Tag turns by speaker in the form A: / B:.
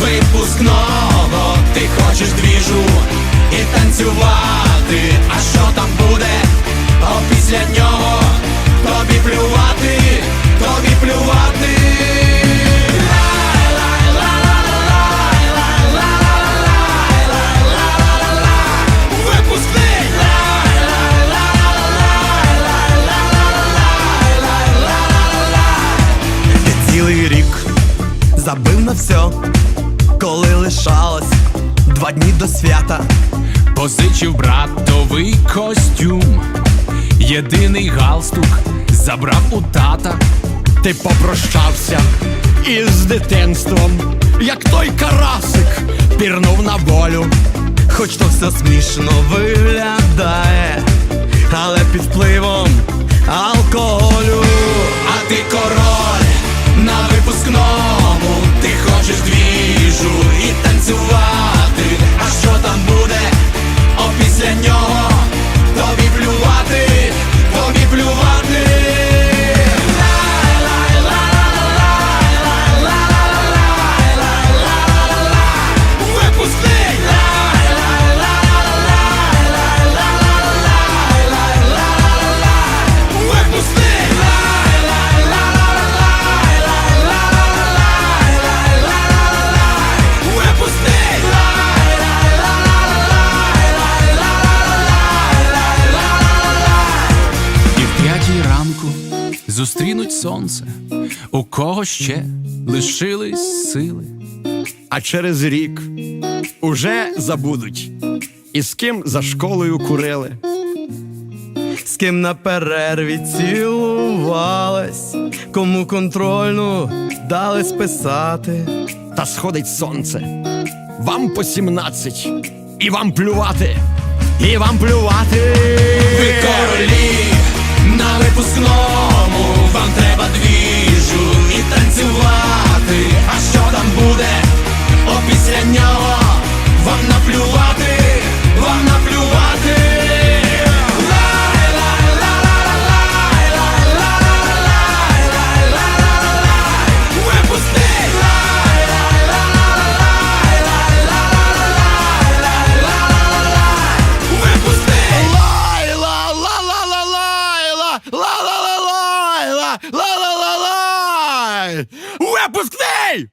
A: випускного, ти хочеш двіжу і танцювати. А що там буде? Після нього тобі плювати, тобі плювати.
B: Забив на все, коли лишалось два дні до свята.
C: Позичив братовий костюм, єдиний галстук забрав у тата.
A: Ти попрощався із дитинством, як той карасик пірнув на волю.
B: Хоч то все смішно виглядає, але під впливом
A: і
C: зустрінуть сонце, у кого ще лишились сили.
A: А через рік уже забудуть, і з ким за школою курили.
B: З ким на перерві цілувалась, кому контрольну дали списати.
A: Та сходить сонце. Вам по сімнадцять, і вам плювати, і вам плювати. Лайла, ла ла ла ла ла ла ла ла Випускний!